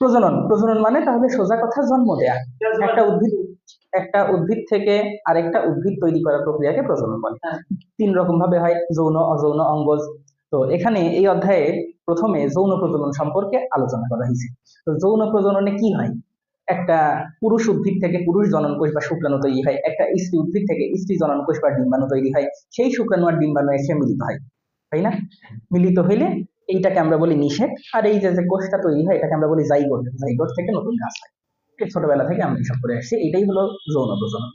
প্রজনন। প্রজনন মানে তাহলে সোজা কথা জন্ম দেয়া। একটা উদ্ভিদ একটা উদ্ভিদ থেকে আরেকটা উদ্ভিদ তৈরি করার প্রক্রিয়াকে প্রজনন বলে। তিন রকম ভাবে হয় যৌন অযৌন অঙ্গজ। তো এখানে এই অধ্যায়ে প্রথমে যৌন প্রজনন সম্পর্কে আলোচনা করা হয়েছে। তো যৌন প্রজননে কি হয়? একটা পুরুষ উদ্ভিদ থেকে পুরুষ জননকোষ বা শুক্রাণু তৈরি হয়। একটা স্ত্রী উদ্ভিদ থেকে স্ত্রী জননকোষ বা ডিম্বাণু তৈরি হয়। সেই শুক্রাণু আর ডিম্বাণু এসে মিলিত হয়। তাই না? মিলিত হইলে এইটাকে আমরা বলি নিষেধ। আর এই যে কোষটা তৈরি হয়, এটাকে আমরা বলি জাইগোট জাইগোট থেকে নতুন গাছ হয়। ছোটবেলা থেকে আমরা এসব করে আসছি। এটাই হলো যৌন প্রজনন।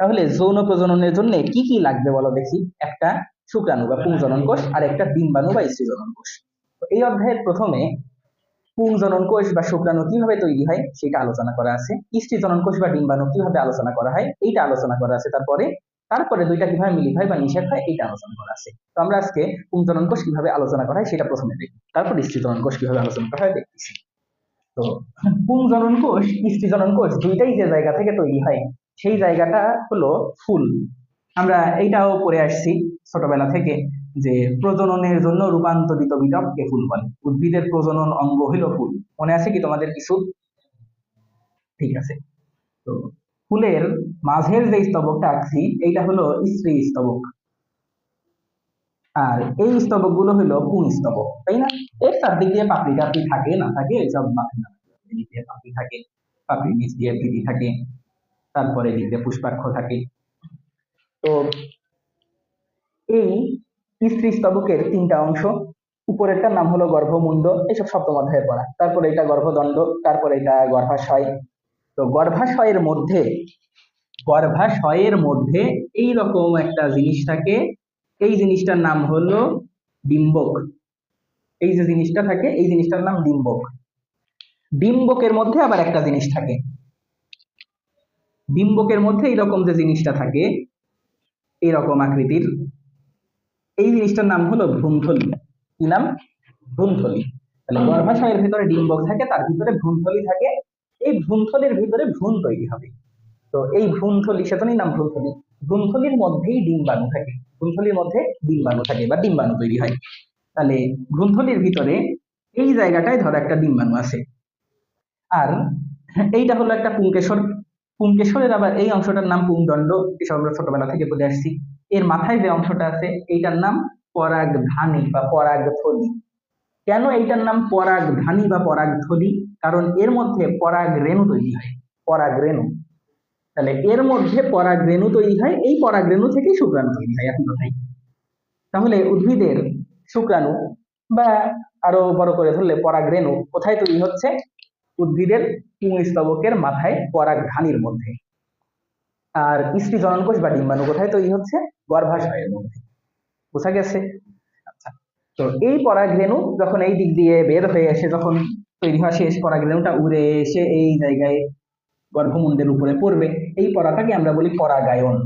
তাহলে যৌন প্রজননের জন্য কি কি লাগবে বলো দেখি? একটা শুক্রাণু বা পুংজনন কোষ আর একটা ডিম্বাণু বা স্ত্রী জনন কোষ এই অধ্যায়ের প্রথমে পুংজনন কোষ বা শুক্রাণু কীভাবে তৈরি হয় সেটা আলোচনা করা আছে। স্ত্রী জনন কোষ বা ডিম্বাণু কীভাবে আলোচনা করা হয়, এইটা আলোচনা করা আছে। তারপরে তারপরে দুইটা কীভাবে মিলিত হয় বা নিষেধ হয়, এইটা আলোচনা করা আছে। তো আমরা আজকে পুংজনন কোষ কীভাবে আলোচনা করা হয়, সেটা প্রথমে দেখি তারপর জনন কোষ কীভাবে আলোচনা করা হয় দেখতেছি। তো পুংজনন কোষ স্ত্রী জনন কোষ দুইটাই যে জায়গা থেকে তৈরি হয়, সেই জায়গাটা হলো ফুল। আমরা এইটাও পড়ে আসছি ছোটবেলা থেকে যে প্রজননের জন্য রূপান্তরিত বিটপকে ফুল বলে। উদ্ভিদের প্রজনন অঙ্গ হইল ফুল। মনে আছে কি তোমাদের কিছু? ঠিক আছে। তো ফুলের মাঝের যে স্তবকটা আঁকছি, এইটা হলো স্ত্রী স্তবক। আর এই স্তবকগুলো হলো পুং স্তবক, তাই না? এর চারদিক দিয়ে পাপড়ি টাপড়ি থাকে, না থাকে? এইসব মাথা না দিয়ে পাপড়ি থাকে পাপড়ির নিচ দিয়ে থাকে, তারপরে পুষ্পাক্ষ থাকে। তো এই স্ত্রী স্তবকের তিনটা অংশ, উপরেরটার নাম হলো গর্ভমুণ্ড, এসব সপ্তম অধ্যায়ের পড়া। তারপরে এটা গর্ভদণ্ড, তারপরে এটা গর্ভাশয় তো গর্ভাশয়ের মধ্যে গর্ভাশয়ের মধ্যে এই রকম একটা জিনিস থাকে। এই জিনিসটার নাম হলো ডিম্বক। এই যে জিনিসটা থাকে, এই জিনিসটার নাম ডিম্বক। ডিম্বকের মধ্যে আবার একটা জিনিস থাকে। ডিম্বকের মধ্যে এইরকম যে জিনিসটা থাকে, এইরকম আকৃতির, এই জিনিসটার নাম হলো ভ্রূণথলি। কি নাম? ভ্রূণথলি। তাহলে গর্ভাশয়ের ভিতরে ডিম্বক থাকে, তার ভিতরে ভ্রূণথলি থাকে। এই ভ্রূণথলির ভিতরে ভ্রূণ তৈরি হবে। তো এই ভ্রূণথলি সেজন্যই নাম ভ্রূণথলি। ভ্রূণথলির মধ্যেই ডিম্বাণু থাকে। ভ্রূণথলির মধ্যে ডিম্বাণু থাকে বা ডিম্বাণু তৈরি হয়। তাহলে ভ্রূণথলির ভিতরে এই জায়গাটায় ধরো একটা ডিম্বাণু আছে। আর এইটা হলো একটা পুংকেশর পুংকেশরের আবার এই অংশটার নাম পুংদণ্ড আমরা ছোটবেলা থেকে বলে আসছি। এর মাথায় যে অংশটা আছে, এইটার নাম পরাগধানী বা পরাগথলি। কেন এইটার নাম পরাগধানী বা পরাগথলি কারণ এর মধ্যে পরাগ রেণু তৈরি হয়, পরাগ রেণু। তাহলে এর মধ্যে পরাগ রেণু তৈরি হয়, এই পরাগ রেণু থেকে শুক্রাণু তৈরি হয়, এখন কথাই। তাহলে উদ্ভিদের শুক্রাণু বা আরও বড় করে ধরলে পরাগ রেণু কোথায় তৈরি হচ্ছে? উদ্ভিদের পুংস্তবকের মাথায় পরাগধানীর মধ্যে। আর স্ত্রী জননকোষ বা ডিম্বাণু কোথায় তৈরি হচ্ছে? গর্ভাশয়ের মধ্যে। বোঝা গেছে? তো এই পরাগরেণু যখন এই দিক দিয়ে বের হয়ে এসে যখন তৈরি হয় শেষ পরাগরেণুটা উড়ে এসে এই জায়গায় গর্ভমুণ্ডের উপরে পড়বে, এই পরাটাকে আমরা বলি পরাগায়ন।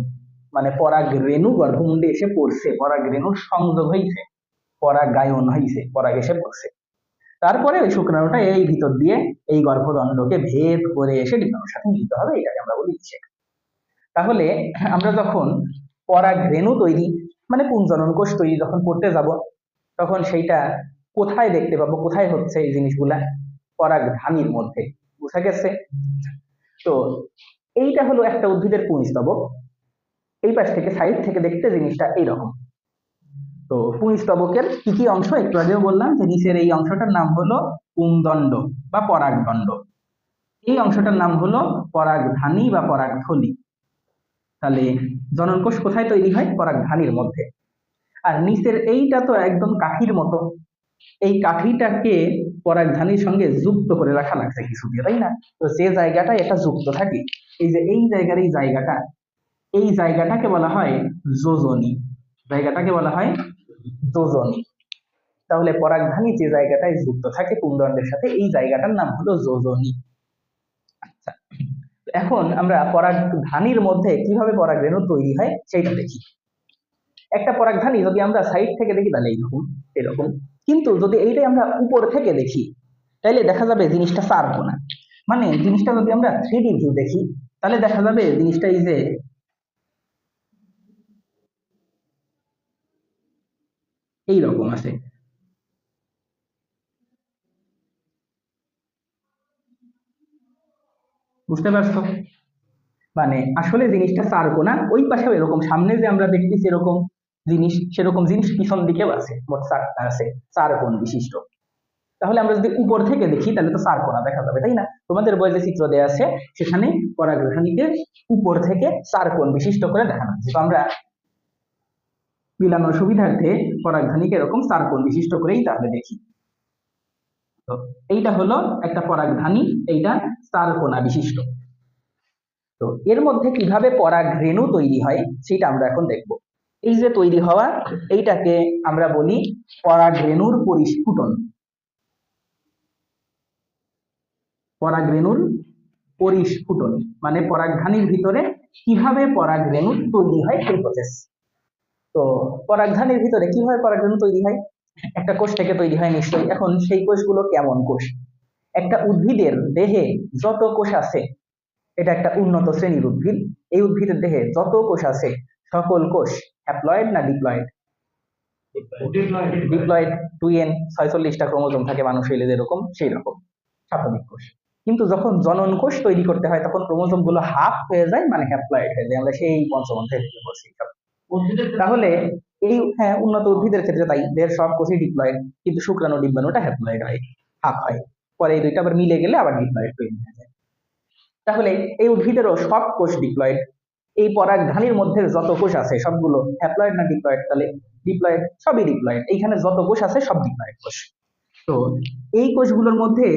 মানে পরাগ রেণু গর্ভমুণ্ডে এসে পড়ছে, পরাগ রেণুর সংযোগ হয়েছে পরাগায়ন হয়েছে পরাগ এসে পড়ছে। তারপরে ওই শুক্রাণুটা এই ভিতর দিয়ে এই গর্ভদণ্ডকে ভেদ করে এসে ডিম্বাণুর সাথে মিলিত হবে, এটাকে আমরা বলি ইচ্ছে তাহলে আমরা যখন পরাগ রেণু তৈরি মানে পুংজনন কোষ তৈরি যখন পড়তে যাব তখন সেইটা কোথায় দেখতে পাবো? কোথায় হচ্ছে এই জিনিসগুলা? পরাগ ধানির মধ্যে। বুঝা গেছে? তো এইটা হলো একটা উদ্ভিদের পুংস্তবক এই পাশ থেকে সাইড থেকে দেখতে জিনিসটা এইরকম। তো পুংস্তবকের কি কি অংশ? একটু আগেও বললাম যে নিচের এই অংশটার নাম হলো পুংদণ্ড বা পরাগদণ্ড এই অংশটার নাম হলো পরাগধানী বা পরাগথলি তাহলে জননকোষ কোথায় তৈরি হয়? পরাগধানীর মধ্যে। আর নিচের এইটা তো একদম কাঠির মতো। এই কাঠিটাকে পরাগধানীর সঙ্গে যুক্ত করে রাখা লাগছে কিছু দিয়ে তাই না? তো যে জায়গাটা এটা যুক্ত থাকে। এই যে এই জায়গার এই জায়গাটা, এই জায়গাটাকে বলা হয় যোজনী। জায়গাটাকে বলা হয় যোজনী। তাহলে পরাগধানী যে জায়গাটায় যুক্ত থাকে পুংদণ্ডের সাথে, এই জায়গাটার নাম হলো যোজনী। আচ্ছা এখন আমরা পরাগধানীর মধ্যে কীভাবে পরাগরেণু তৈরি হয়, সেটা দেখি। একটা পরাগধানী যদি আমরা সাইড থেকে দেখি, তাহলে এইরকম, এরকম। কিন্তু যদি এইটাই আমরা উপর থেকে দেখি তাহলে দেখা যাবে জিনিসটা চার কোনা মানে জিনিসটা যদি আমরা থ্রি ভিউ দেখি, তাহলে দেখা যাবে জিনিসটা এই যে, এইরকম আছে। বুঝতে পারছ? মানে আসলে জিনিসটা চার কোনা ওই পাশেও এরকম, সামনে যে আমরা দেখতেছি এরকম। জিনিস, সেরকম জিনিস পিছন দিকেও আছে মোট আছে চার কোণ বিশিষ্ট। তাহলে আমরা যদি উপর থেকে দেখি, তাহলে তো চার কোণা দেখা যাবে, তাই না? তোমাদের বই যে চিত্র দেওয়া আছে, সেখানে পরাগ্রহণীকে উপর থেকে চার কোণ বিশিষ্ট করে দেখানো হচ্ছে তো আমরা মিলানোর সুবিধার্থে পরাগধানীকে এরকম চার কোণ বিশিষ্ট করেই তাহলে দেখি। তো এইটা হলো একটা পরাগধানী এইটা চার কোণা বিশিষ্ট। তো এর মধ্যে কীভাবে পরাগ রেণু তৈরি হয় সেটা আমরা এখন দেখব। এই যে তৈরি হওয়া, এইটাকে আমরা বলি পরাগ রেণুর পরিস্ফুটন। পরাগ রেণুর পরিস্ফুটন মানে পরাগধানীর ভিতরে কীভাবে পরাগ রেণু তৈরি হয় সেই প্রসেস তো পরাগধানীর ভিতরে কীভাবে পরাগ রেণু তৈরি হয়? একটা কোষ থেকে তৈরি হয় নিশ্চয়ই। এখন সেই কোষগুলো কেমন কোষ? একটা উদ্ভিদের দেহে যত কোষ আছে, এটা একটা উন্নত শ্রেণির উদ্ভিদ। এই উদ্ভিদের দেহে যত কোষ আছে, সকল কোষ হ্যাপ্লয়েড না ডিপ্লয়েড ডিপ্লয়েড টু এন ছয়চল্লিশটা ক্রোমোজোম থাকে মানুষ হইলে যেরকম সেই রকম স্বাভাবিক কোষ। কিন্তু যখন জনন কোষ তৈরি করতে হয় তখন ক্রোমোজোমগুলো হাফ হয়ে যায় মানে হ্যাপ্লয়েড হয়ে যায়। আমরা সেই পঞ্চম অধ্যায় থেকে পড়ছি তাহলে এই হ্যাঁ উন্নত উদ্ভিদের ক্ষেত্রে তাই। দের সব কোষই ডিপ্লয়েড কিন্তু শুক্রাণু ডিম্বাণুটা হ্যাপ্লয়েড হয় হাফ হয়। পরে এই দুইটা আবার মিলে গেলে আবার ডিপ্লয়েড তৈরি হয়ে যায়। তাহলে এই উদ্ভিদেরও সব কোষ ডিপ্লয়েড এই পরাগধানীর মধ্যে যত কোষ আছে, সবগুলো হ্যাপ্লয়েড না ডিপ্লয়েড তাহলে ডিপ্লয়েড সবই ডিপ্লয়েড এইখানে যত কোষ আছে, সব ডিপ্লয়েড কোষ। তো এই কোষগুলোর মধ্যে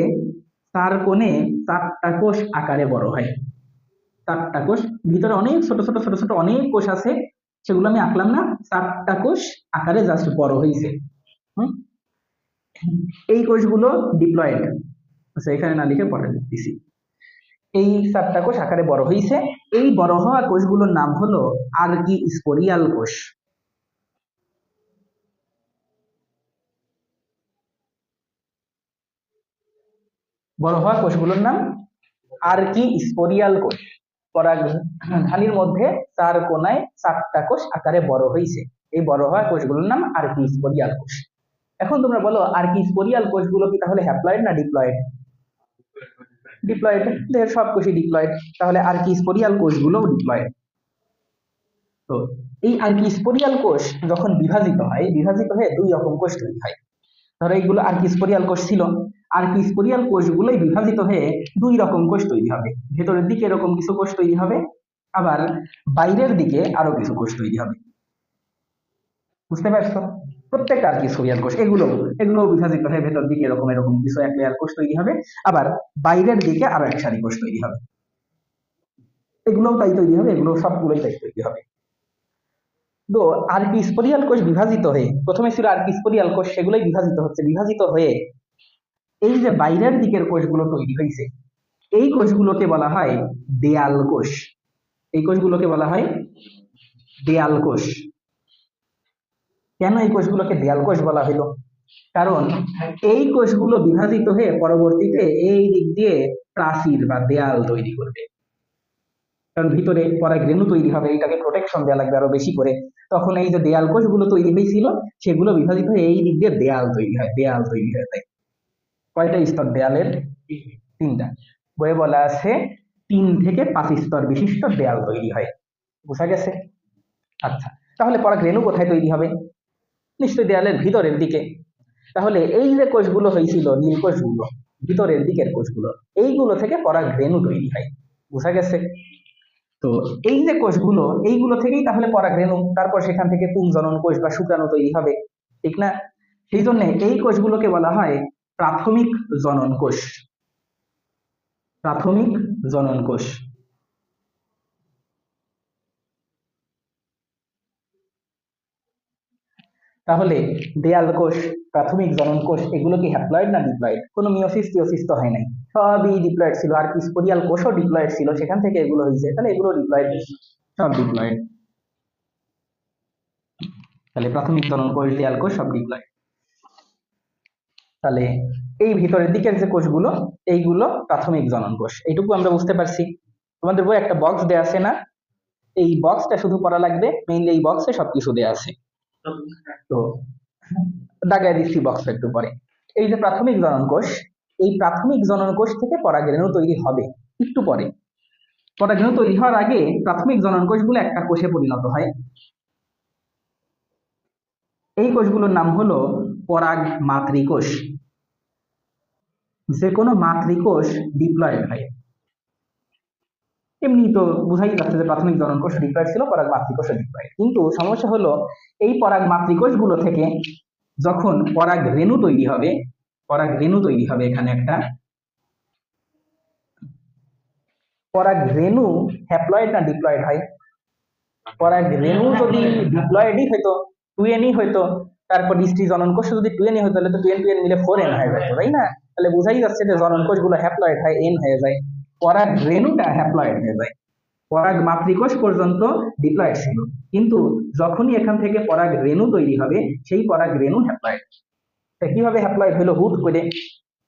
তার কোণে চারটা কোষ আকারে বড় হয়। চারটা কোষ, ভিতরে অনেক ছোট ছোট ছোট ছোট অনেক কোষ আছে। সেগুলো আমি আঁকলাম না। চারটা কোষ আকারে জাস্ট বড় হয়েছে এই কোষগুলো ডিপ্লয়েড আচ্ছা এখানে না লিখে পরে দিচ্ছি এই চারটা কোষ আকারে বড় হয়েছে এই বড় হওয়া কোষগুলোর নাম হলো আর্কি স্পোরিয়াল কোষ। বড় হওয়া কোষগুলোর নাম আর্কি স্পোরিয়াল কোষ। পরাগ পরাগধানীর মধ্যে চার কোনায় চারটা কোষ আকারে বড় হয়েছে এই বড় হওয়া কোষগুলোর নাম আর্কি স্পোরিয়াল কোষ। এখন তোমরা বলো আর্কি স্পোরিয়াল কোষগুলো কি তাহলে হ্যাপ্লয়েড না ডিপ্লয়েড? ডিপ্লয়েড দেহের সব কোষই ডিপ্লয়েড তাহলে আর্কি স্পোরিয়াল কোষগুলোও ডিপ্লয়েড তো এই আর্কি স্পোরিয়াল কোষ যখন বিভাজিত হয়, বিভাজিত হয়ে দুই রকম কোষ তৈরি হয়। ধরো এইগুলো আর্কি স্পোরিয়াল কোষ ছিল। আর্কি স্পোরিয়াল কোষগুলোই বিভাজিত হয়ে দুই রকম কোষ তৈরি হবে। ভেতরের দিকে এরকম কিছু কোষ তৈরি হবে, আবার বাইরের দিকে আরও কিছু কোষ তৈরি হবে। বুঝতে পারছ? প্রত্যেকটা আর্কি স্পোরিয়াল কোষ এগুলো এগুলো বিভাজিত হয়ে ভেতর দিকে এরকম এরকম কিছু এক লেয়ার কোষ তৈরি হবে। আবার বাইরের দিকে আরও এক সারি কোষ তৈরি হবে। এগুলোও তাই তৈরি হবে, এগুলো সবগুলোই তাই তৈরি হবে। তো আর্কি স্পোরিয়াল কোষ বিভাজিত হয়ে, প্রথমে ছিল আর্কি স্পোরিয়াল কোষ সেগুলোই বিভাজিত হচ্ছে। বিভাজিত হয়ে এই যে বাইরের দিকের কোষগুলো তৈরি হয়েছে, এই কোষগুলোকে বলা হয় দেয়াল কোষ এই কোষগুলোকে বলা হয় দেয়াল কোষ কেন এই কোষগুলোকে দেয়াল কোষ বলা হলো কারণ এই কোষগুলো বিভাজিত হয়ে পরবর্তীতে এই দিক দিয়ে প্রাচীর বা দেয়াল তৈরি করবে। কারণ ভিতরে পরাগ রেণু তৈরি হবে, এটাকে প্রোটেকশন দেওয়া লাগবে আরও বেশি করে। তখন এই যে দেয়াল কোষগুলো তৈরি হয়েছিল, সেগুলো বিভাজিত হয়ে এই দিক দিয়ে দেয়াল তৈরি হয়, দেয়াল তৈরি হয়ে যায়। কয়টা স্তর দেয়ালের? তিনটা। বইয়ে বলা আছে, তিন থেকে পাঁচ স্তর বিশিষ্ট দেয়াল তৈরি হয়। বোঝা গেছে? আচ্ছা তাহলে পরাগ রেণু কোথায় তৈরি হবে? নিশ্চয়ই দেয়ালের ভিতরের দিকে। তাহলে এই যে কোষগুলো হয়েছিল, নীল কোষগুলো, ভিতরের দিকের কোষগুলো, এইগুলো থেকে পরাগ রেণু তৈরি হয়। বোঝা গেছে? তো এই যে কোষগুলো, এইগুলো থেকেই তাহলে পরাগ রেণু, তারপর সেখান থেকে পুংজনন কোষ বা শুক্রাণু তৈরি হবে, ঠিক না? সেই জন্য এই কোষগুলোকে বলা হয় প্রাথমিক জনন কোষ। প্রাথমিক জনন কোষ। তাহলে দেয়াল কোষ, প্রাথমিক জনন কোষ এগুলো কি হ্যাপ্লয়েড না ডিপ্লয়েড কোনো মিওসিস টিওসিস তো হয় নাই। সবই ডিপ্লয়েড ছিল, আর স্পোরিয়াল কোষও ডিপ্লয়েড ছিল, সেখান থেকে এগুলো হয়েছে। তাহলে এগুলো ডিপ্লয়েড সব ডিপ্লয়েড তাহলে প্রাথমিক জনন কোষ, দেয়াল কোষ, সব ডিপ্লয়েড তাহলে এই ভিতরের দিকের যে কোষগুলো, এইগুলো প্রাথমিক জনন কোষ। এইটুকু আমরা বুঝতে পারছি। তোমাদের বই একটা বক্স দেয়া আছে না? এই বক্সটা শুধু পড়া লাগবে মেইনলি এই বক্সে সবকিছু দেয়া আছে। তো দাগায় দিচ্ছি বক্স একটু পরে। এই যে প্রাথমিক জনন কোষ, এই প্রাথমিক জনন থেকে পরাগরেণু তৈরি হবে একটু পরে। পরাগরেণু তৈরি হওয়ার আগে প্রাথমিক জনন কোষগুলো একটা কোষে পরিণত হয়। এই কোষগুলোর নাম হলো পরাগ মাতৃকোষ যে কোনো মাতৃকোষ ডিপ্লয়েড হয়। এমনি তো বুঝাই যাচ্ছে যে প্রাথমিক জনন কোষ ডিপ্লয়েড ছিল, পরাগ মাতৃকোষ ডিপ্লয়েড কিন্তু সমস্যা হলো, এই পরাগ মাতৃকোষগুলো থেকে যখন পরাগ রেণু তৈরি হবে, পরাগ রেণু তৈরি হবে এখানে একটা, পরাগ রেণু হ্যাপ্লয়েড না ডিপ্লয়েড হয়? পরাগ রেণু যদি ডিপ্লয়েডই হইতো টু এনই হইতো, তারপর স্ত্রী জনন কোষ যদি টু এনই হইতো তাহলে তো টু এন টু এন মিলে ফোর এন হয়ে যেত তাই না? তাহলে বোঝাই যাচ্ছে যে জনন কোষগুলো হ্যাপ্লয়েড হয় এন হয়ে যায়। পরাগ রেণুটা হ্যাপ্লয়েড হয়ে যায়। পরাগ মাতৃকোষ পর্যন্ত ডিপ্লয়েড ছিল। কিন্তু যখনই এখান থেকে পরাগ রেণু তৈরি হবে, সেই পরাগ রেণু হ্যাপ্লয়েড কীভাবে হ্যাপ্লয়েড হলো? হুট করে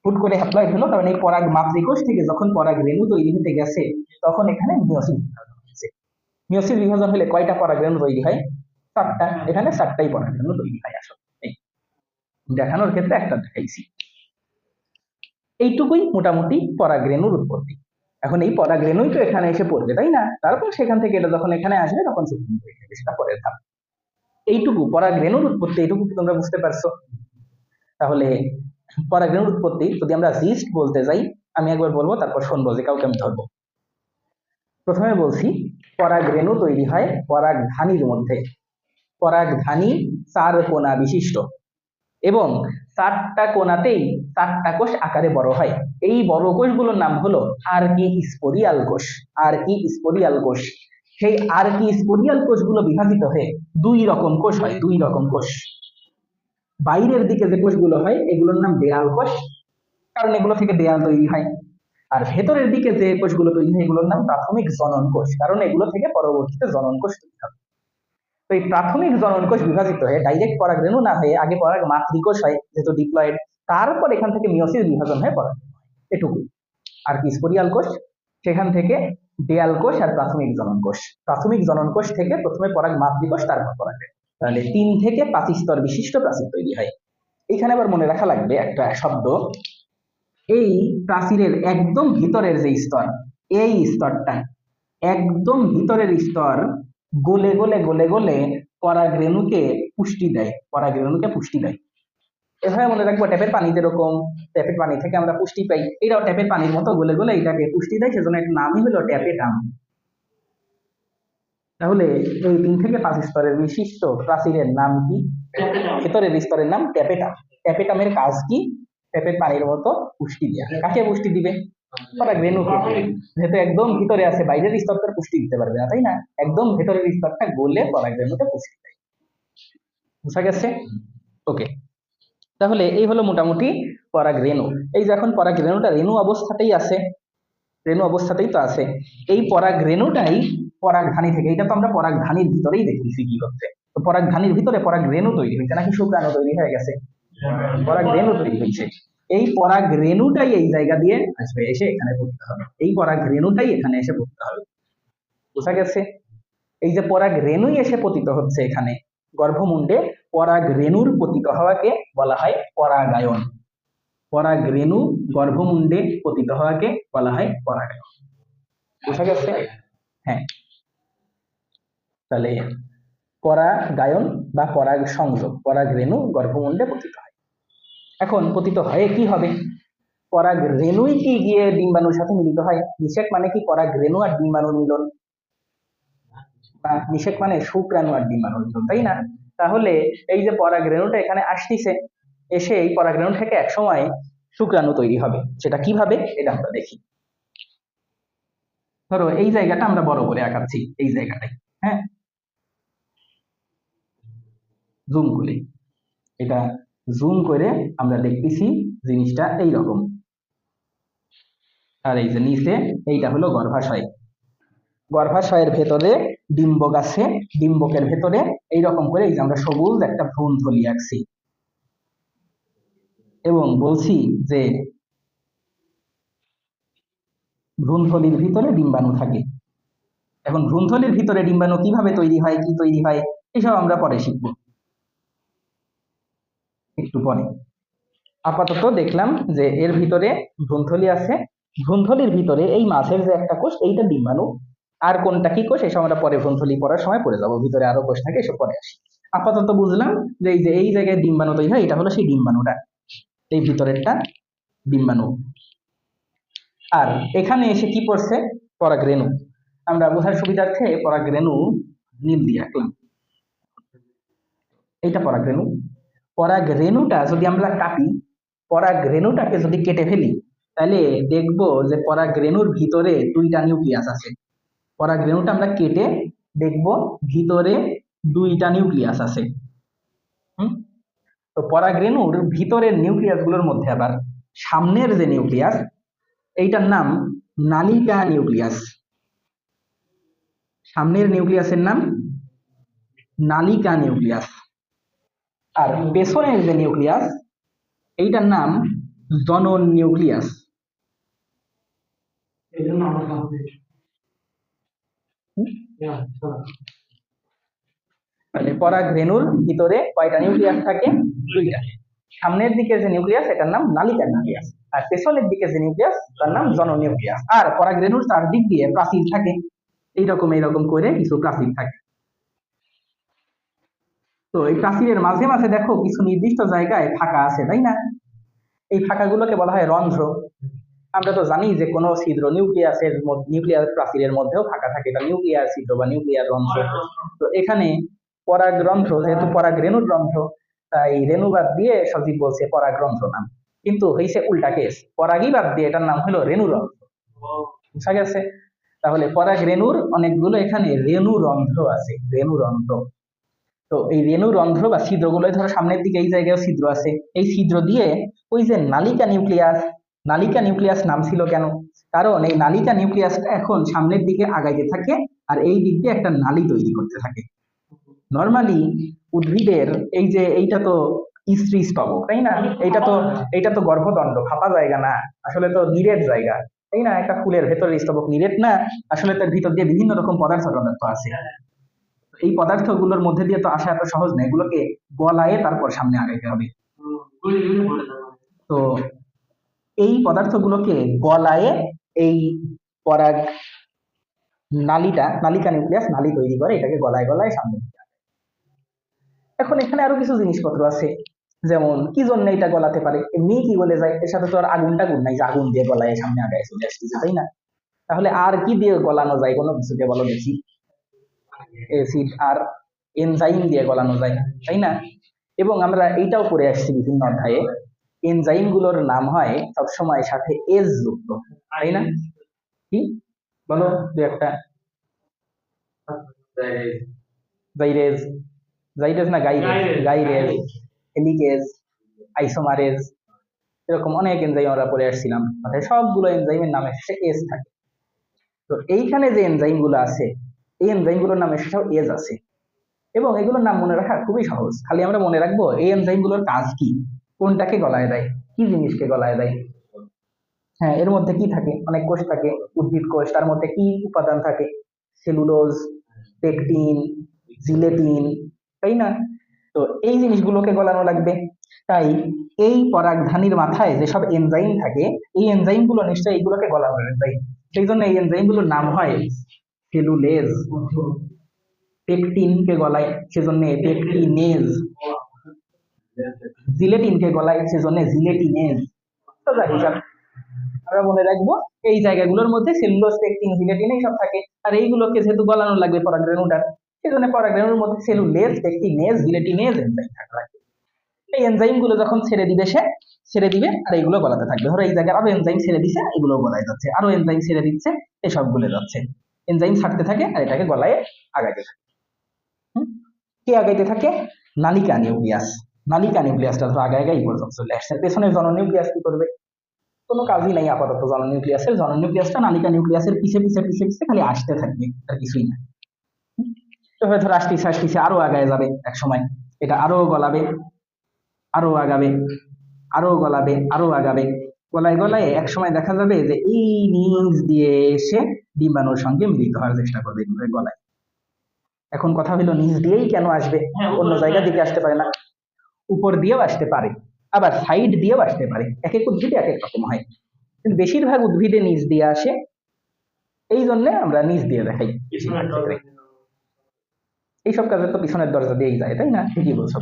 হুট করে হ্যাপ্লয়েড হলো? কারণ এই পরাগ মাতৃকোষ থেকে যখন পরাগ রেণু তৈরি হতে গেছে, তখন এখানে মিওসিস বিভাজন হয়েছে। মিওসিস বিভাজন হলে কয়টা পরাগ রেণু তৈরি হয়? সাতটা। এখানে সাতটাই পরাগ রেণু তৈরি হয় আসলে। দেখানোর ক্ষেত্রে একটা দেখাইছি। এইটুকুই মোটামুটি পরাগ রেণুর উৎপত্তি। এখন এই পরাগ রেণুই তো এখানে এসে পড়বে, তাই না? তারপর সেখান থেকে এটা যখন এখানে আসবে, তখন শুকনো হয়ে যাবে, সেটা পরের ধাপ। এইটুকু পরাগ রেণুর উৎপত্তি এইটুকু তোমরা বুঝতে পারছ? তাহলে পরাগ রেণুর উৎপত্তি, যদি আমরা জিস্ট বলতে যাই, আমি একবার বলব, তারপর শুনব যে কাউকে আমি ধরবো। প্রথমে বলছি পরাগ রেণু তৈরি হয় পরাগধানীর মধ্যে। পরাগধানী চার কোনা বিশিষ্ট। এবং চারটা কোনাতেই চারটা কোষ আকারে বড় হয়। এই বড় কোষগুলোর নাম হলো আর কি স্পোরিয়াল কোষ। আর কি স্পোরিয়াল কোষ। সেই আর কি স্পোরিয়াল কোষগুলো বিভাজিত হয়ে দুই রকম কোষ হয়, দুই রকম কোষ। বাইরের দিকে যে কোষগুলো হয়, এগুলোর নাম দেয়াল কোষ। কারণ এগুলো থেকে দেয়াল তৈরি হয়। আর ভেতরের দিকে যে কোষগুলো তৈরি হয়, এগুলোর নাম প্রাথমিক জনন কোষ। কারণ এগুলো থেকে পরবর্তীতে জনন কোষ তৈরি হবে। তো এই প্রাথমিক জনন কোষ বিভাজিত হয়ে ডাইরেক্ট পরাগ রেণু না হয়ে আগে পরাগ মাতৃকোষ হয়, যেহেতু ডিপ্লয়েড তারপর এখান থেকে মিওসিস বিভাজন হয়ে পরাগ এটুকু। আর কি স্পোরিয়াল কোষ? সেখান থেকে দেয়াল কোষ আর প্রাথমিক জনন কোষ। প্রাথমিক জনন কোষ থেকে প্রথমে পরাগ মাতৃকোষ তারপর পরাগ রেণু। তাহলে তিন থেকে পাঁচ স্তর বিশিষ্ট প্রাচীর তৈরি হয়। এখানে আবার মনে রাখা লাগবে একটা শব্দ। এই প্রাচীরের একদম ভিতরের যে স্তর, এই স্তরটা, একদম ভিতরের স্তর গলে গলে গলে গলে পরাগ রেণুকে পুষ্টি দেয় পরাগ রেণুকে পুষ্টি দেয়। এভাবে মনে রাখব ট্যাপের পানি যেরকম ট্যাপের পানি থেকে আমরা পুষ্টি পাই। এটাও ট্যাপের পানির মতো গলে গলে এটাকে পুষ্টি দেয় সেজন্য এর নামই হলো ট্যাপেটাম তাহলে এই তিন থেকে পাঁচ স্তরের বিশিষ্ট প্রাচীরের নাম কি? ভেতরের স্তরের নাম ট্যাপেটাম ট্যাপেটামের কাজ কি? ট্যাপের পানির মতো পুষ্টি দেওয়া কাকে পুষ্টি দিবে? পরাগ রেণুকে যেহেতু একদম ভিতরে আছে, বাইরের স্তরটা পুষ্টি দিতে পারবে না, তাই না? একদম ভেতরের স্তরটা গলে পুষ্টি বুঝা গেছে? ওকে। তাহলে এই হলো মোটামুটি পরাগ রেণু। এই যে এখন পরাগ রেণুটা, রেণু অবস্থাতেই আছে। রেণু অবস্থাতেই তো আছে। এই পরাগ রেণুটাই পরাগ ধানী থেকে, এটা তো আমরা পরাগ ধানির ভিতরেই দেখতেছি কি হচ্ছে। তো পরাগ ধানির ভিতরে পরাগ রেণু তৈরি হয়েছে, নাকি শুক্রাণু তৈরি হয়ে গেছে? পরাগ রেণু তৈরি হয়েছে। এই পরাগ রেণুটাই এই জায়গা দিয়ে আসবে, এসে এখানে পড়তে হবে। এই পরাগ রেণুটাই এখানে এসে পড়তে হবে। বোঝা গেছে? এই যে পরাগ রেণুই এসে পতিত হচ্ছে এখানে, গর্ভমুণ্ডে পরাগ রেণুর পতিত হওয়াকে বলা হয় পরাগায়ন। পরাগ রেণু গর্ভমুণ্ডে পতিত হওয়াকে বলা হয় পরাগায়ন। বোঝা গেছে? হ্যাঁ। তাহলে পরাগায়ন বা পরাগ সংযোগ, পরাগ রেণু গর্ভমুণ্ডে পতিত এখন পতিত হয়ে কি হবে? পরাগ রেণুই কি গিয়ে ডিম্বাণুর সাথে মিলিত হয়? নিষেক মানে কি পরাগ রেণু আর ডিম্বাণুর মিলন? নিষেক মানে শুক্রাণু আর ডিম্বাণুর মিলন, তাই না? তাহলে এই যে পরাগ রেণুটা এখানে আসতেছে, এসে এই পরাগ রেণু থেকে একসময় শুক্রাণু তৈরি হবে। সেটা কীভাবে? এটা আমরা দেখি। ধরো এই জায়গাটা আমরা বড় করে আঁকাচ্ছি, এই জায়গাটাই হ্যাঁ? জুম করে। এটা জুম করে আমরা দেখতেছি জিনিসটা এই রকম আর এই যে নিচে, এইটা হলো গর্ভাশয়। গর্ভাশয়ের ভেতরে ডিম্বক আছে, ডিম্বকের ভেতরে এই রকম করে এই যে আমরা সবুজ একটা ভ্রূণথলি আঁকছি। এবং বলছি যে ভ্রূণথলির ভিতরে ডিম্বাণু থাকে। এখন ভ্রূণথলির ভিতরে ডিম্বাণু কীভাবে তৈরি হয়, কি তৈরি হয়, এসব আমরা পরে শিখব। একটু পরে। আপাতত দেখলাম যে এর ভিতরে ভ্রূণথলি আছে। ভ্রূণথলির ভিতরে এই মাছের যে একটা কোষ, এইটা ডিম্বাণু। আর কোনটা কি কোষ, এসব আমরা পরে ভ্রূণথলি পড়ার সময় পড়ে যাব। ভিতরে আরও কোষ থাকে, এসব পরে আসি। আপাতত বুঝলাম যে এই যে এই জায়গায় ডিম্বাণু তৈরি হয়, এটা হলো সেই ডিম্বাণুটা। এই ভিতরেরটা ডিম্বাণু। আর এখানে এসে কি পড়ছে? পরাগরেণু। আমরা বোঝার সুবিধার্থে পরাগরেণু নীল দিয়ে রাখলাম এইটা পরাগরেণু। পরাগরেণুটা যদি আমরা কাটি পরাগরেণুটাকে যদি কেটে ফেলি, তাহলে দেখব যে পরাগরেণুর ভিতরে দুইটা নিউক্লিয়াস আছে। পরাগরেণুটা আমরা কেটে দেখব ভিতরে দুইটা নিউক্লিয়াস আছে। হুম? তো পরাগরেণুর ভিতরের নিউক্লিয়াসগুলোর মধ্যে আবার সামনের যে নিউক্লিয়াস, এইটার নাম নালিকা নিউক্লিয়াস। সামনের নিউক্লিয়াসের নাম নালিকা নিউক্লিয়াস। আর পেছনের যে নিউক্লিয়াস এইটার নাম জনন নিউক্লিয়াস মানে পরাগরেণুর ভিতরে কয়টা নিউক্লিয়াস থাকে? দুইটা। সামনের দিকে যে নিউক্লিয়াস এটার নাম নালিকা নিউক্লিয়াস। আর পেছনের দিকে যে নিউক্লিয়াস তার নাম জন নিউক্লিয়াস আর পরাগরেণুর চারদিক দিয়ে প্রাচীর থাকে। এইরকম এইরকম করে কিছু প্রাচীর থাকে। তো এই প্রাচীরের মাঝে মাঝে দেখো কিছু নির্দিষ্ট জায়গায় ফাঁকা আছে, তাই না? এই ফাঁকাগুলোকে বলা হয় রন্ধ্র। আমরা তো জানি যে কোনো ছিদ্র নিউক্লিয়াসের নিউক্লিয়ার প্রাচীরের মধ্যেও ফাঁকা থাকে, এটা নিউক্লিয়ার ছিদ্র বা নিউক্লিয়ার রন্ধ্র। তো এখানে পরাগ রন্ধ্র যেহেতু পরাগ রেণুর রন্ধ্র, তাই রেণু বাদ দিয়ে সজীব বলছে পরাগ রন্ধ্র নাম। কিন্তু হয়েছে উল্টা কেস। পরাগই বাদ দিয়ে এটার নাম হলো রেণু রন্ধ্র। বুঝা গেছে? তাহলে পরাগ রেণুর অনেকগুলো এখানে রেণু রন্ধ্র আছে, রেণু রন্ধ্র। তো এই রেণু, রন্ধ্র বা ছিদ্রগুলো ধরো সামনের দিকে এই জায়গায় ছিদ্র আছে। এই ছিদ্র দিয়ে ওই যে নালিকা নিউক্লিয়াস নালিকা নিউক্লিয়াস নাম ছিল কেন? কারণ এই নালিকা নিউক্লিয়াসটা এখন সামনের দিকে আগাইতে থাকে আর এই দিক দিয়ে একটা নালী তৈরি করতে থাকে। নর্মালি উদ্ভিদের এই যে এইটা তো স্ত্রী স্তবক তাই না? এইটা তো এইটা তো গর্ভদণ্ড, ফাঁপা জায়গা না, আসলে তো নিরেট জায়গা, তাই না? একটা ফুলের ভেতরের স্তবক নিরেট না, আসলে তার ভিতর দিয়ে বিভিন্ন রকম পদার্থ আছে। এই পদার্থগুলোর মধ্যে দিয়ে তো আসা এত সহজ না, এগুলোকে গলায়ে তারপর সামনে আগাইতে হবে। তো এই পদার্থগুলোকে গলায়ে এই পরাগ নালীটা, নালিকা নিউক্লিয়াস নালী তৈরি করে এটাকে গলায় গলায় সামনে এখন এখানে আরও কিছু জিনিসপত্র আছে, যেমন কি জন্য এটা গলাতে পারে? এমনি কি বলে যায়? এর সাথে তো আর আগুনটা গুণ নাই যে আগুন দিয়ে গলায় সামনে আগায় চলে আসতেছে, তাই না? তাহলে আর কি দিয়ে গলানো যায়? কোনো কিছুকে বলো দেখি। অ্যাসিড আর এনজাইম দিয়ে গলানো যায় না তাই না? এবং আমরা এইটাও পড়ে আসছি বিভিন্ন অধ্যায়ে। এনজাইমগুলোর নাম হয় সবসময় সাথে এজ যুক্ত তাই না? কি? বলো দু একটা। জাইরেজ জাইরেজ না গাইরেজ গাইরেজ। হেলিকেজ আইসোমারেজ এরকম অনেক এনজাইম আমরা পড়ে আসছিলাম। মানে সবগুলো এনজাইমের নামে শেষে এজ থাকে। তো এইখানে যে এনজাইমগুলো আছে এই এনজাইমগুলোর নামে শেষেও এজ আছে। এবং এগুলোর নাম মনে রাখা খুবই সহজ। খালি আমরা মনে রাখব এই এনজাইমগুলোর কাজ কি? কোনটাকে গলায় দেয়? কি জিনিসকে গলায় দেয়? হ্যাঁ এর মধ্যে কি থাকে? অনেক কোষ থাকে, উদ্ভিদ কোষ, তার মধ্যে কি উপাদান থাকে? সেলুলোজ, পেকটিন, জিলেটিন, তাই না? তো এই জিনিসগুলোকে গলানো লাগবে। তাই এই পরাগধানীর মাথায় যেসব এনজাইম থাকে, এই এনজাইমগুলো নিশ্চয়ই এইগুলোকে গলানো এনজাইম সেই জন্য এই এনজাইমগুলোর নাম হয় সেলুলেজ পেকটিনকে গলায়, সেজন্য পেকটিনেজ জিলেটিনকে গলায়, সেজন্য জিলেটিনেজ আমরা মনে রাখব, এই জায়গাগুলোর মধ্যে সেলুলোজ পেকটিন জিলেটিন থাকে। আর এইগুলোকে যেহেতু গলানো লাগবে পরাগরেণুটার, সেজন্য পরাগরেণুর মধ্যে সেলুলেজ পেকটিনেজ জিলেটিনেজ এনজাইম থাকা লাগবে। এই এনজাইমগুলো যখন ছেড়ে দিবে সে, ছেড়ে দিবে আর এইগুলো গলাতে থাকবে। ধরো এই জায়গায় আরও এনজাইম ছেড়ে দিচ্ছে এগুলো গলায় যাচ্ছে। আরও এনজাইম ছেড়ে দিচ্ছে এসব গুলে যাচ্ছে। এনজাইম ছাড়তে থাকে আর এটাকে গলায় আগাইতে থাকে। কে আগাইতে থাকে? নালিকা নিউক্লিয়াস। নালিকা নিউক্লিয়াসটা ধরো আগে আগে পর্যন্ত চলে আসছে পেছনের জননিউক্লিয়াস কি করবে? কোনো কাজই নাই আপাতত জননিউক্লিয়াসের জননিউক্লিয়াসটা নালিকা নিউক্লিয়াসের পিছে পিছে পিছে পিছে খালি আসতে থাকবে, আর কিছুই না? এভাবে ধরো আসতেছে আসতেছে, আরও আগায় যাবে এক সময় এটা আরও গলাবে, আরও আগাবে, আরও গলাবে, আরও আগাবে। গলায় গলায় এক সময় দেখা যাবে যে এই নিচ দিয়ে এসে ডিম্বাণুর সঙ্গে মিলিত হওয়ার চেষ্টা করবে এভাবে গলায়। এখন কথা হলো নিচ দিয়েই কেন আসবে? হ্যাঁ, অন্য জায়গা দিকে আসতে পারে না। উপর দিয়েও আসতে পারে আবার সাইড দিয়েও আসতে পারে। এক এক উদ্ভিদে এক এক রকম হয়। কিন্তু বেশিরভাগ উদ্ভিদে নিচ দিয়ে আসে এই জন্য আমরা নিচ দিয়ে দেখাই। এইসব কাজে তো পিছনের দরজা দিয়েই যায় তাই না? ঠিকই বলছো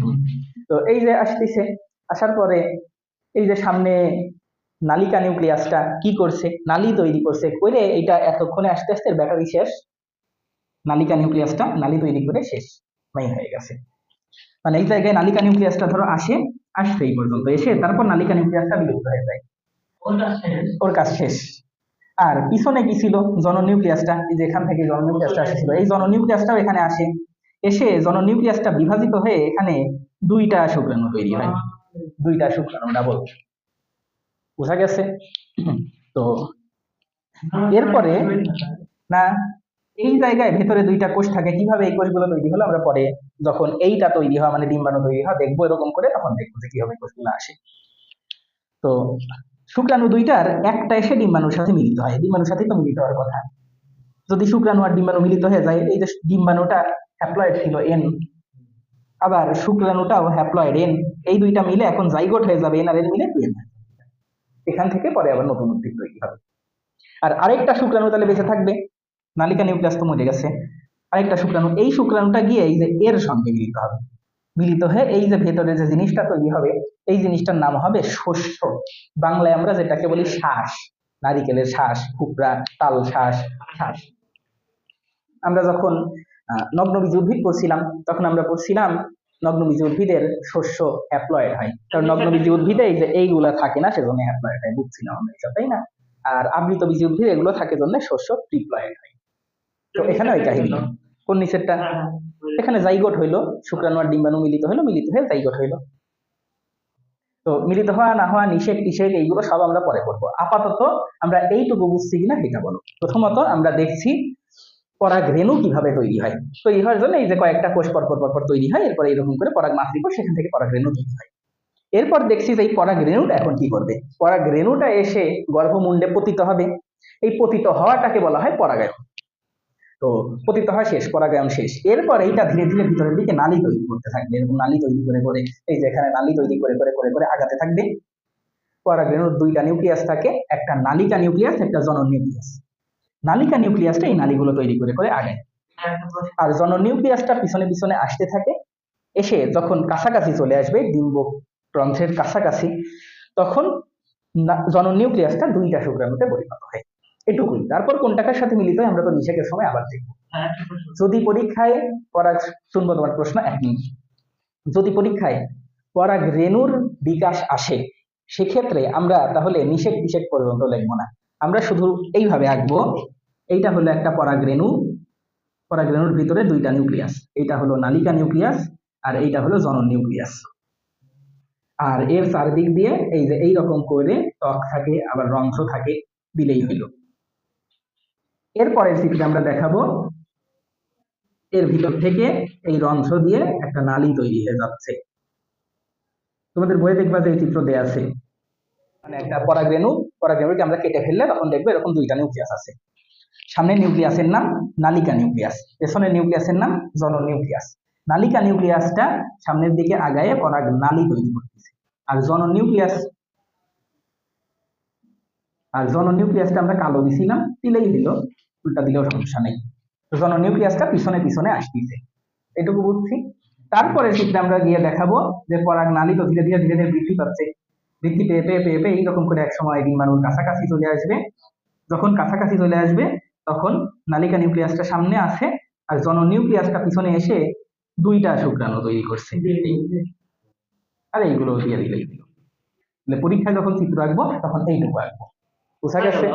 তো এই যে আসতেছে আসার পরে এই যে সামনে নালিকা নিউক্লিয়াসটা কি করছে? নালি তৈরি করছে। করে এটা এতক্ষণে আস্তে আস্তে ব্যাটারি শেষ। নালিকা নিউক্লিয়াসটা নালি তৈরি করে শেষ। নাই হয়ে গেছে। মানে এই জায়গায় নালিকা নিউক্লিয়াসটা ধরো আসে আসছে এই পর্যন্ত। এসে তারপর নালিকা নিউক্লিয়াসটা বিলুপ্ত হয়ে যায়। ওর কাজ শেষ? আর পিছনে কি ছিল? জননিউক্লিয়াসটা এই যে এখান থেকে জননিউক্লিয়াসটা এসেছিল এই জননিউক্লিয়াসটাও এখানে আসে। এসে জননিউক্লিয়াসটা বিভাজিত হয়ে এখানে দুইটা শুক্রাণু তৈরি হয়। দুইটা শুক্রাণু ডাবল বোঝা গেছে? তো এরপরে, না, এই জায়গায় ভেতরে দুইটা কোষ থাকে, কীভাবে এই কোষগুলো তৈরি হলো আমরা পরে যখন এইটা তৈরি হয় মানে ডিম্বাণু তৈরি হয় দেখব, এরকম করে তখন দেখব যে কীভাবে কোষগুলো আসে। তো শুক্রাণু দুইটার একটা এসে ডিম্বাণুর সাথে মিলিত হয়। ডিম্বাণুর সাথে তো মিলিত হওয়ার কথা। যদি শুক্রাণু আর ডিম্বাণু মিলিত হয়ে যায়, এই যে ডিম্বাণুটা হ্যাপ্লয়েড ছিল এন আবার শুক্রাণুটাও হ্যাপ্লয়েড এন এই দুইটা মিলে এখন জাইগোট হয়ে যাবে এন আর এন মিলে টু এন। এখান থেকে পরে আবার নতুন উদ্ভিদ তৈরি হবে। আর আরেকটা শুক্রাণু তাহলে বেঁচে থাকবে। নালিকা নিউক্লিয়াস তো মরে গেছে। আরেকটা শুক্রাণু, এই শুক্রাণুটা গিয়ে এই যে এর সঙ্গে মিলিত হবে। মিলিত হয়ে এই যে ভেতরে যে জিনিসটা তৈরি হবে, এই জিনিসটার নাম হবে শস্য। বাংলায় আমরা যেটাকে বলি শ্বাস নারিকেলের শ্বাস ফুকরা তাল শ্বাস শ্বাস আমরা যখন নগ্নবীজ উদ্ভিদ পড়ছিলাম তখন আমরা পড়ছিলাম নগ্নবীজ উদ্ভিদের শস্য হ্যাপ্লয়েড হয়। কারণ নগ্নবীজ উদ্ভিদে এই যে এইগুলা থাকে না সেজন্য হ্যাপ্লয়েড হয় বুঝছিলাম আমরা এসব তাই না? আর আবৃত বীজ উদ্ভিদ এগুলো থাকে জন্য শস্য ট্রিপ্লয়েড হয়। তো এখানে ওই কাহিনী। কোন নিচেরটা এখানে জাইগোট হইল শুক্রাণু আর ডিম্বাণু মিলিত হইল মিলিত হয়ে জাইগোট হইল। তো মিলিত হওয়া না হওয়া নিষেক টিষেক এইগুলো সব আমরা পরে করব। আপাতত আমরা এইটুকু বুঝছি কিনা সেটা বলো। প্রথমত আমরা দেখছি পরাগ রেণু কীভাবে তৈরি হয়? তৈরি হওয়ার জন্য এই যে কয়েকটা কোষ পরপর পরপর তৈরি হয়, এরপর এরকম করে পরাগ মাতৃ কোষ সেখান থেকে পরাগ রেণু তৈরি হয়। এরপর দেখছি যে এই পরাগ রেণুটা এখন কি করবে? পরাগ রেণুটা এসে গর্ভমুণ্ডে পতিত হবে। এই পতিত হওয়াটাকে বলা হয় পরাগায়ন। তো পতিত হয় শেষ, পরাগায়ন শেষ। এরপর এইটা ধীরে ধীরে ভিতরের দিকে নালী তৈরি করতে থাকবে। এরকম নালী তৈরি করে করে, এই যে এখানে নালী তৈরি করে করে করে করে আগাতে থাকবে। পরাগরেণুর দুইটা নিউক্লিয়াস থাকে, একটা নালিকা নিউক্লিয়াস, একটা জনন নিউক্লিয়াস। নালিকা নিউক্লিয়াসটা এই নালীগুলো তৈরি করে করে আগায় আর জনন নিউক্লিয়াসটা পিছনে পিছনে আসতে থাকে এসে যখন কাছাকাছি চলে আসবে ডিম্ব গ্রন্থের কাছাকাছি তখন না- জনন নিউক্লিয়াসটা দুইটা শুক্রাণুতে পরিণত হয়। এটুকুই। তারপর কোন টাকার সাথে মিলিত হয় আমরা তো নিষেকের সময় আবার দেখব। যদি পরীক্ষায় পরাগ শুনব তোমার প্রশ্ন এক মিনিট। যদি পরীক্ষায় পরাগ রেণুর বিকাশ আসে সেক্ষেত্রে আমরা তাহলে নিষেক বিষেক পর্যন্ত লিখব না। আমরা শুধু এইভাবে আঁকবো। এইটা হলো একটা পরাগ রেণু পরাগ রেণুর ভিতরে দুইটা নিউক্লিয়াস। এইটা হলো নালিকা নিউক্লিয়াস আর এইটা হলো জনন নিউক্লিয়াস। আর এর চারদিক দিয়ে এই যে এই রকম করে ত্বক থাকে, আবার রন্ধ্র থাকে, দিলেই হইল। এরপরের চিত্রে আমরা দেখাবো, এর ভিতর থেকে এই রন্ধ্র দিয়ে একটা নালী তৈরি হয়ে যাচ্ছে। তোমাদের বইয়ে দেখবা যে এই চিত্র দেয়া আছে। মানে একটা পরাগরেণু, পরাগরেণুকে আমরা কেটে ফেললে তখন দেখবে এরকম দুইটা নিউক্লিয়াস আছে। সামনের নিউক্লিয়াসের নাম নালিকা নিউক্লিয়াস পেছনের নিউক্লিয়াসের নাম জনন নিউক্লিয়াস। নালিকা নিউক্লিয়াসটা সামনের দিকে আগায় পরাগ নালী তৈরি করতেছে। আর জন নিউক্লিয়াস, আর জনন নিউক্লিয়াসটা আমরা কালো দিছিলাম দিলেই দিল, উল্টা দিলেও সমস্যা নেই। জন নিউক্লিয়াসটা পিছনে পিছনে আসতেছে। এটুকু বুঝছি? তারপরে চিত্রে আমরা গিয়ে দেখাবো যে পরাগ নালী তো ধীরে ধীরে ধীরে ধীরে বৃদ্ধি পাচ্ছে। বৃদ্ধি পেয়ে পেয়ে পেয়ে পেয়ে এইরকম করে এক সময় ডিম্বাণুর কাছাকাছি চলে আসবে। যখন কাছাকাছি চলে আসবে তখন নালিকা নিউক্লিয়াসটা সামনে আসে আর জন নিউক্লিয়াসটা পিছনে এসে দুইটা শুক্রাণু তৈরি করছে। আর এইগুলো দিয়ে দিল পরীক্ষায় যখন চিত্র আঁকবো তখন এইটুকু আঁকবো। বোঝা গেছে?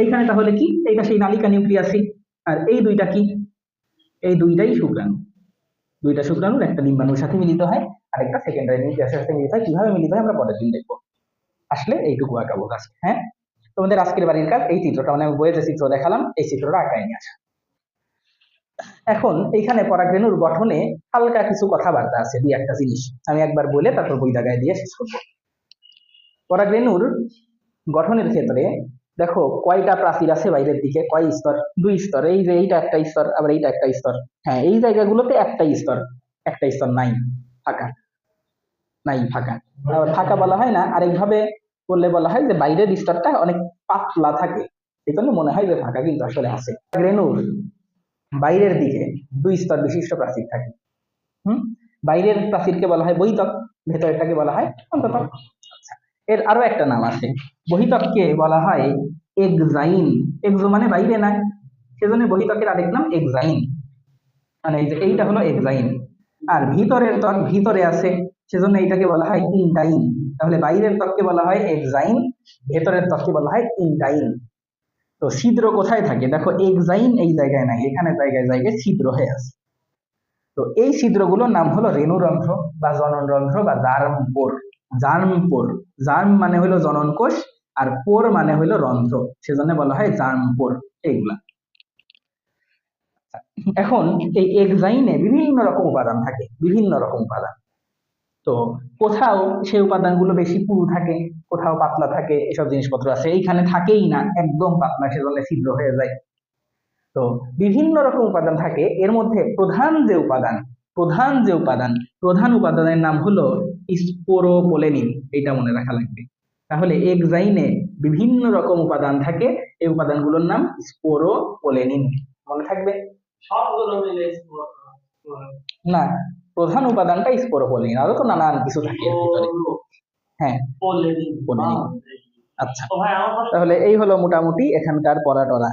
এইখানে তাহলে কি? এইটা সেই নালিকা নিউক্লিয়াসই। আর এই দুইটা কি? এই দুইটাই শুক্রাণু। দুইটা শুক্রাণুর একটা ডিম্বাণুর সাথে মিলিত হয়। আর একটা সেকেন্ডারি নিউক্লিয়াসের সাথে মিলিত হয়, কীভাবে মিলিত হয় আমরা পরের দিন দেখব। আসলে এইটুকু আঁকাবো আজকে হ্যাঁ? তোমাদের আজকের বাড়ির কাজ এই চিত্রটা মানে আমি বইয়ে যে চিত্র দেখালাম, এই চিত্রটা আঁকায় নিয়ে আসা। এখন এইখানে পরাগরেণুর গঠনে হালকা কিছু কথাবার্তা আছে, দুই একটা জিনিস। আমি একবার বলে তারপর বই দাগায় দিয়ে শেষ করব। পরাগরেণুর গঠনের ক্ষেত্রে দেখো, কয়টা প্রাচীর আছে বাইরের দিকে? কয় স্তর? দুই স্তর। এই যে এইটা একটা স্তর, আবার এইটা একটা স্তর। হ্যাঁ এই জায়গাগুলোতে একটা স্তর একটা স্তর নাই ফাঁকা নাই ফাঁকা। ফাঁকা বলা হয় না, আরেকভাবে বললে বলা হয় যে বাইরের স্তরটা অনেক পাতলা থাকে। এই জন্য মনে হয় যে ফাঁকা কিন্তু আসলে আছে। রেণুর বাইরের দিকে দুই স্তর বিশিষ্ট প্রাচীর থাকে। হুম? বাইরের প্রাচীরকে বলা হয় বহিতক ভেতরেরটাকে বলা হয় অন্ততক আচ্ছা এর আরও একটা নাম আছে। বহিতককে বলা হয় এক্সাইন। এক্সো মানে বাইরে না। সেজন্য বহিতকের আরেক নাম এক্সাইন। মানে এইটা হলো এক্সাইন। আর ভিতরের ত্বক ভিতরে আছে। সেজন্য এটাকে বলা হয় ইনটাইন। তাহলে বাইরের ত্বককে বলা হয় এক্সাইন, ভেতরের ত্বককে বলা হয় ইনটাইন। তো ছিদ্র কোথায় থাকে? দেখো, এক্সাইন এই জায়গায় নাই, এখানে জায়গায় জায়গায় ছিদ্র হয়ে আছে। তো এই ছিদ্রগুলোর নাম হলো রেণুরন্ধ্র বা জননরন্ধ্র বা জার্মপোর। জার্মপোর, জার্ম মানে হলো জনন কোষ আর পোর মানে হলো রন্ধ্র। সেজন্য বলা হয় জার্মপোর এইগুলা এখন এই এক্সাইনে বিভিন্ন রকম উপাদান থাকে, বিভিন্ন রকম উপাদান। তো কোথাও সেই উপাদানগুলো বেশি পুরু থাকে কোথাও পাতলা থাকে এসব জিনিসপত্র আছে। এইখানে থাকেই না একদম পাতলা সেজন্য ছিদ্র হয়ে যায়। তো বিভিন্ন রকম উপাদান থাকে। এর মধ্যে প্রধান যে উপাদান প্রধান যে উপাদান প্রধান উপাদানের নাম হলো স্পোরোপোলেনিন এটা মনে রাখা লাগবে। তাহলে এক্সাইনে বিভিন্ন রকম উপাদান থাকে। এই উপাদানগুলোর নাম স্পোরোপোলেনিন। মনে থাকবে? সবগুলো মিলে না প্রধান উপাদানটা স্পোরোপোলেনিন আরও তো নানান কিছু থাকে এর ভিতরে। হ্যাঁ। আচ্ছা। তাহলে এই হলো মোটামুটি এখানকার পড়া টরা